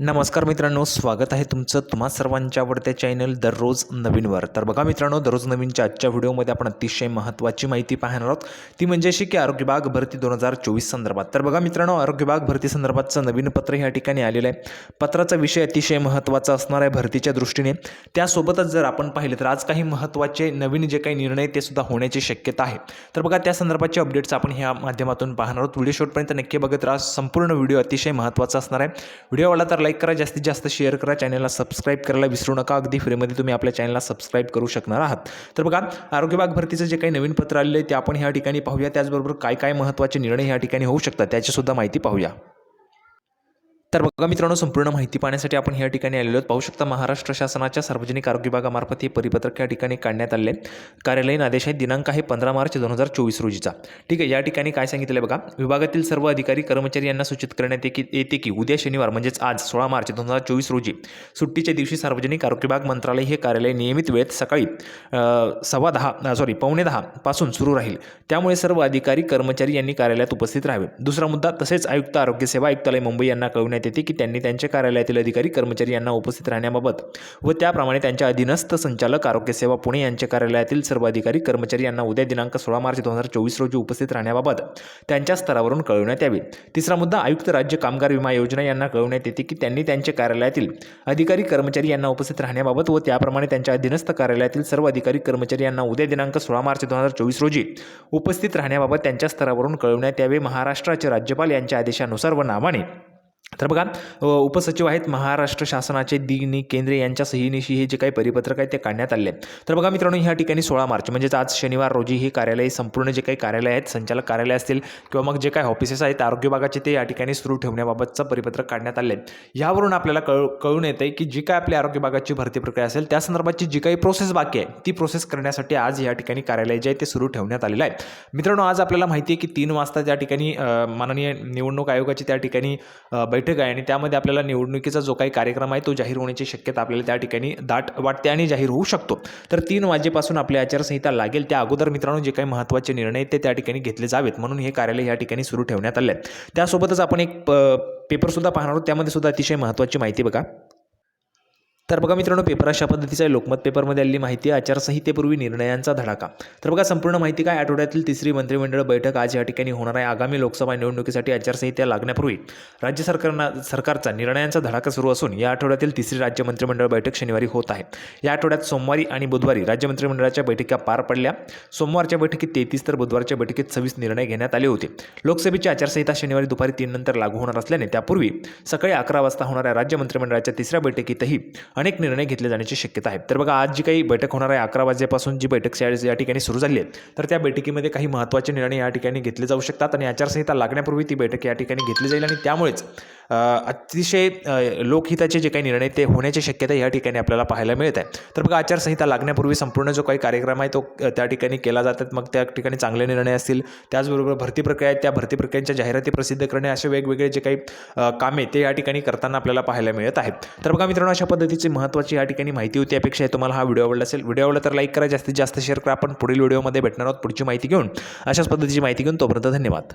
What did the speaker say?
नमस्कार मित्रांनो स्वागत आहे तुमचं तुम्हा सर्वांच्या आवडत्या चॅनल दररोज नवीनवर. तर बघा मित्रांनो दररोज नवीनच्या आजच्या व्हिडिओमध्ये आपण अतिशय महत्त्वाची माहिती पाहणार आहोत. ती म्हणजे अशी की आरोग्य विभाग भरती दोन हजार चोवीस संदर्भात. तर बघा मित्रांनो आरोग्य विभाग भरती संदर्भातचं नवीन पत्र या ठिकाणी आलेलं आहे. पत्राचा विषय अतिशय महत्त्वाचा असणार आहे भरतीच्या दृष्टीने. त्यासोबतच जर आपण पाहिलं तर आज काही महत्त्वाचे नवीन जे काही निर्णय ते सुद्धा होण्याची शक्यता आहे. तर बघा त्या संदर्भाचे अपडेट्स आपण ह्या माध्यमातून पाहणार आहोत. व्हिडिओ शॉटपर्यंत नक्की बघत राहा. संपूर्ण व्हिडिओ अतिशय महत्त्वाचा असणार आहे. व्हिडिओ व्हिडिओवाला तर लाईक करा जास्तीत जास्त शेअर करा चॅनलला सबस्क्राईब करायला विसरू नका. अगदी फ्रीमध्ये तुम्ही आपल्या चॅनलला सबस्क्राईब करू शकणार आहात. तर बघा आरोग्य भरतीचं जे काही नवीन पत्र आलेलं आहे ते आपण ह्या ठिकाणी पाहूया. त्याचबरोबर काय काय महत्त्वाचे निर्णय ह्या ठिकाणी होऊ शकतात त्याचीसुद्धा माहिती पाहूया. तर बघा मित्रांनो संपूर्ण माहिती पाहण्यासाठी आपण या ठिकाणी आलेलो आहोत. पाहू शकता महाराष्ट्र शासनाच्या सार्वजनिक आरोग्य विभागामार्फत हे परिपत्रक या ठिकाणी काढण्यात आले कार्यालयीन आदेश आहे. दिनांक आहे पंधरा मार्च दोन हजार चोवीस रोजीचा. ठीक आहे या ठिकाणी काय सांगितलं आहे बघा? विभागातील सर्व अधिकारी कर्मचारी यांना सूचित करण्यात की येते की उद्या शनिवार म्हणजेच आज सोळा मार्च दोन हजार चोवीस रोजी सुट्टीच्या दिवशी सार्वजनिक आरोग्य विभाग मंत्रालय हे कार्यालय नियमित वेळेत सकाळी सव्वा दहा सॉरी पावणे दहा पासून सुरू राहील. त्यामुळे सर्व अधिकारी कर्मचारी यांनी कार्यालयात उपस्थित राहावे. दुसरा मुद्दा तसेच आयुक्त आरोग्य सेवा आयुक्तालय मुंबई यांना कळवण्यात येते की त्यांनी त्यांच्या कार्यालयातील अधिकारी कर्मचारी यांना उपस्थित राहण्याबाबत व त्याप्रमाणे त्यांच्या अधीनस्थ संचालक आरोग्य सेवा पुणे यांच्या कार्यालयातील सर्व अधिकारी कर्मचारी यांना उद्या दिनांक सोळा मार्च दोन हजार चोवीस रोजी उपस्थित राहण्याबाबत त्यांच्या स्तरावरून कळवण्यात यावे. तिसरा मुद्दा आयुक्त राज्य कामगार विमा योजना यांना कळवण्यात येते की त्यांनी त्यांच्या कार्यालयातील अधिकारी कर्मचारी यांना उपस्थित राहण्याबाबत व त्याप्रमाणे त्यांच्या अधीनस्थ कार्यालयातील सर्व अधिकारी कर्मचारी यांना उद्या दिनांक सोळा मार्च दोन हजार चोवीस रोजी उपस्थित राहण्याबाबत त्यांच्या स्तरावरून कळवण्यात यावे. महाराष्ट्राचे राज्यपाल यांच्या आदेशानुसार व नावाने तर बघा उपसचिव आहेत महाराष्ट्र शासनाचे दिनी केंद्रे यांच्या सहीनिशी हे जे काही परिपत्रक आहे ते काढण्यात आले. तर बघा मित्रांनो ह्या ठिकाणी सोळा मार्च म्हणजेच आज शनिवार रोजी हे कार्यालय संपूर्ण जे काही कार्यालय आहेत संचालक कार्यालय असतील किंवा मग जे काही ऑफिसेस आहेत आरोग्य विभागाचे ते या ठिकाणी सुरू ठेवण्याबाबतचं परिपत्रक काढण्यात आले. यावरून आपल्याला कळ कळून येतं आहे की जी काय आपल्या आरोग्य विभागाची भरती प्रक्रिया असेल त्या संदर्भाची जी काही प्रोसेस बाकी आहे ती प्रोसेस करण्यासाठी आज या ठिकाणी कार्यालय जे आहे ते सुरू ठेवण्यात आलेलं आहे. मित्रांनो आज आपल्याला माहिती आहे की तीन वाजता त्या ठिकाणी माननीय निवडणूक आयोगाची त्या ठिकाणी बैठक बैठक आहे आणि त्यामध्ये आपल्याला निवडणुकीचा जो काही कार्यक्रम आहे तो जाहीर होण्याची शक्यता आपल्याला त्या ठिकाणी दाट वाटते आणि जाहीर होऊ शकतो. तर तीन वाजेपासून आपली आचारसंहिता लागेल. त्या अगोदर मित्रांनो जे काही महत्त्वाचे निर्णय आहेत ते त्या ठिकाणी घेतले जावेत. म्हणून हे कार्यालय या ठिकाणी सुरू ठेवण्यात आले आहेत त्यासोबतच आपण एक पेपरसुद्धा पाहणार आहोत. त्यामध्ये सुद्धा अतिशय महत्त्वाची माहिती बघा. तर बघा मित्रांनो पेपर अशा पद्धतीचा आहे. लोकमत पेपरमध्ये आलेली माहिती आहे आचारसंहितेपूर्वी निर्णयांचा धडाका. तर बघा संपूर्ण माहिती काय? आठवड्यातील तिसरी मंत्रिमंडळ बैठक आज या ठिकाणी होणार आहे. आगामी लोकसभा निवडणुकीसाठी आचारसंहिता लागण्यापूर्वी राज्य सरकारना सरकारचा निर्णयांचा धडाका सुरू असून या आठवड्यातील तिसरी राज्य मंत्रिमंडळ बैठक शनिवारी होत आहे. या आठवड्यात सोमवारी आणि बुधवारी राज्य मंत्रिमंडळाच्या बैठका पार पडल्या. सोमवारच्या बैठकीत तेहतीस तर बुधवारच्या बैठकीत सव्वीस निर्णय घेण्यात आले होते. लोकसभेची आचारसंहिता शनिवारी दुपारी तीन नंतर लागू होणार असल्याने त्यापूर्वी सकाळी अकरा वाजता होणाऱ्या राज्य मंत्रिमंडळाच्या तिसऱ्या बैठकीतही अनेक निर्णय घेतले जाण्याची शक्यता आहे. तर बघा आज जी काही बैठक होणार आहे अकरा वाजेपासून जी बैठक शाळेस या ठिकाणी सुरू झाली आहे तर त्या बैठकीमध्ये काही महत्त्वाचे निर्णय या ठिकाणी घेतले जाऊ शकतात आणि आचारसंहिता लागण्यापूर्वी ती बैठक या ठिकाणी घेतली जाईल आणि त्यामुळेच अतिशय लोकहिताचे जे काही निर्णय ते होण्याची शक्यता या ठिकाणी आपल्याला पाहायला मिळत आहे. तर बघा आचारसंहिता लागण्यापूर्वी संपूर्ण जो काही कार्यक्रम आहे तो त्या ठिकाणी केला जातात मग त्या ठिकाणी चांगले निर्णय असतील. त्याचबरोबर भरती प्रक्रिया आहेत. त्या भरती प्रक्रियांच्या जाहिराती प्रसिद्ध करणे असे वेगवेगळे जे काही कामे ते या ठिकाणी करताना आपल्याला पाहायला मिळत आहेत. तर बघा मित्रांनो अशा पद्धतीचे महत्त्वाची या ठिकाणी माहिती होती अपेक्षा आहे तुम्हाला हा व्हिडिओ आवडला असेल व्हिडिओ आवडला तर लाईक करा जास्तीत जास्त शेअर करा. आपण पुढील व्हिडिओमध्ये भेटणार आहोत पुढची माहिती घेऊन. अशाच पद्धतीची माहिती घेऊन तोपर्यंत धन्यवाद.